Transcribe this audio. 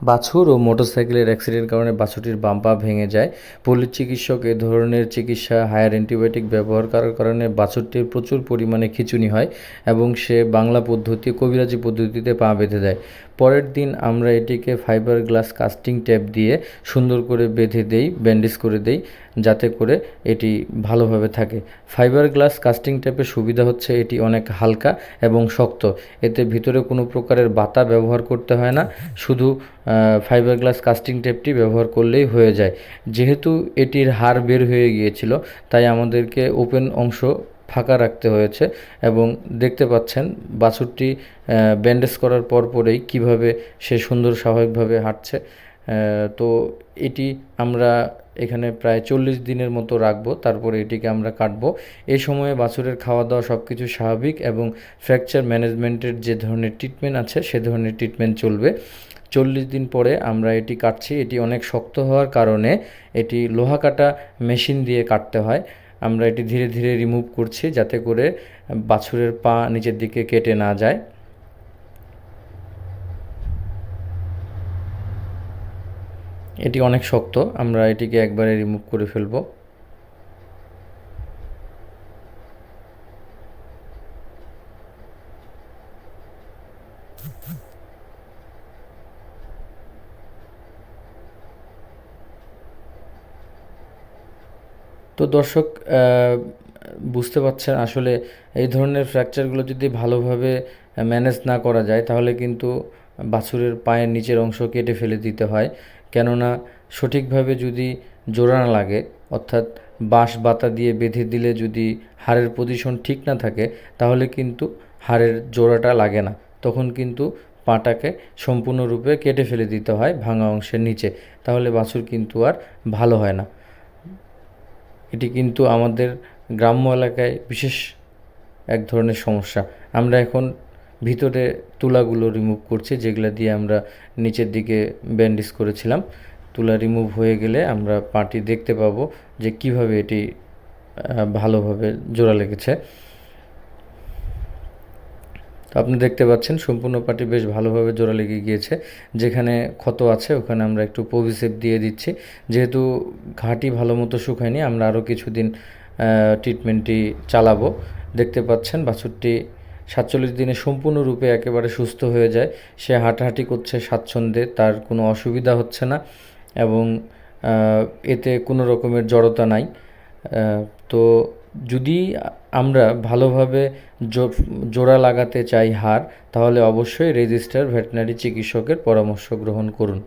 বাছুর ও মোটরসাইকেলের অ্যাক্সিডেন্ট কারণে বাছুরটির বাম্পা ভেঙে যায়। পল্লী চিকিৎসক এ ধরনের চিকিৎসা, হায়ার অ্যান্টিবায়োটিক ব্যবহার করার কারণে বাছুরটির প্রচুর পরিমাণে খিচুনি হয় এবং সে বাংলা পদ্ধতি, কবিরাজি পদ্ধতিতে পা বেঁধে দেয়। পরের দিন আমরা এটিকে ফাইবার গ্লাস কাস্টিং ট্যাপ দিয়ে সুন্দর করে বেঁধে দেই ব্যান্ডেজ করে দেই। যাতে করে এটি ভালোভাবে থাকে। ফাইবার গ্লাস কাস্টিং টেপের সুবিধা হচ্ছে এটি অনেক হালকা এবং শক্ত। এতে ভিতরে কোনো প্রকারের বাতা ব্যবহার করতে হয় না। শুধু ফাইবার গ্লাস কাস্টিং টেপটি ব্যবহার করলেই হয়ে যায়। যেহেতু এটির হার বের হয়ে গিয়েছিল, তাই আমাদেরকে ওপেন অংশ ফাঁকা রাখতে হয়েছে এবং দেখতে পাচ্ছেন বাছুরটি ব্যান্ডেজ করার পর পরেই কীভাবে সে সুন্দর স্বাভাবিকভাবে হাঁটছে। তো এটি আমরা এখানে প্রায় চল্লিশ দিনের মতো রাখব, তারপরে এটিকে আমরা কাটবো। এই সময়ে বাছুরের খাওয়া দাওয়া সব কিছু স্বাভাবিক এবং ফ্র্যাকচার ম্যানেজমেন্টের যে ধরনের ট্রিটমেন্ট আছে, সে ধরনের ট্রিটমেন্ট চলবে। চল্লিশ দিন পরে আমরা এটি কাটছি। এটি অনেক শক্ত হওয়ার কারণে এটি লোহা কাটা মেশিন দিয়ে কাটতে হয়। আমরা এটি ধীরে ধীরে রিমুভ করছি যাতে করে বাছুরের পা নিচের দিকে কেটে না যায়। এটি অনেক শক্ত, আমরা এটিকে একবারে রিমুভ করে ফেলব। তো দর্শক বুঝতে পারছেন, আসলে এই ধরনের ফ্র্যাকচারগুলো যদি ভালোভাবে ম্যানেজ না করা যায়, তাহলে কিন্তু বাছুরের পায়ের নিচের অংশ কেটে ফেলে দিতে হয়। কেননা সঠিকভাবে যদি জোড়া না লাগে, অর্থাৎ বাঁশ বাতা দিয়ে বেঁধে দিলে যদি হাড়ের পজিশন ঠিক না থাকে, তাহলে কিন্তু হাড়ের জোড়াটা লাগে না। তখন কিন্তু পাটাকে সম্পূর্ণরূপে কেটে ফেলে দিতে হয় ভাঙা অংশের নিচে। তাহলে বাছুর কিন্তু আর ভালো হয় না। এটি কিন্তু আমাদের গ্রাম্য এলাকায় বিশেষ এক ধরনের সমস্যা। আমরা এখন ভিতরে তুলাগুলো রিমুভ করছি, যেগুলো দিয়ে আমরা নিচের দিকে ব্যান্ডেজ করেছিলাম। তুলা রিমুভ হয়ে গেলে আমরা পাটি দেখতে পাবো যে কীভাবে এটি ভালোভাবে জোড়া লেগেছে। আপনি দেখতে পাচ্ছেন, সম্পূর্ণ পাটি বেশ ভালোভাবে জোড়া লেগে গিয়েছে। যেখানে ক্ষত আছে, ওখানে আমরা একটু পভিসেপ দিয়ে দিচ্ছি। যেহেতু ঘাটি ভালো মতো শুকায়নি, আমরা আরও কিছুদিন ট্রিটমেন্টটি চালাবো। দেখতে পাচ্ছেন বাছুরটি সাতচল্লিশ দিনে সম্পূর্ণরূপে একেবারে সুস্থ হয়ে যায়। সে হাঁটাহাঁটি করছে স্বাচ্ছন্দ্যে, তার কোনো অসুবিধা হচ্ছে না এবং এতে কোনো রকমের জড়তা নাই। তো যদি আমরা ভালোভাবে জোড়া লাগাতে চাই হাড়, তাহলে অবশ্যই রেজিস্টার ভেটেরিনারি চিকিৎসকের পরামর্শ গ্রহণ করুন।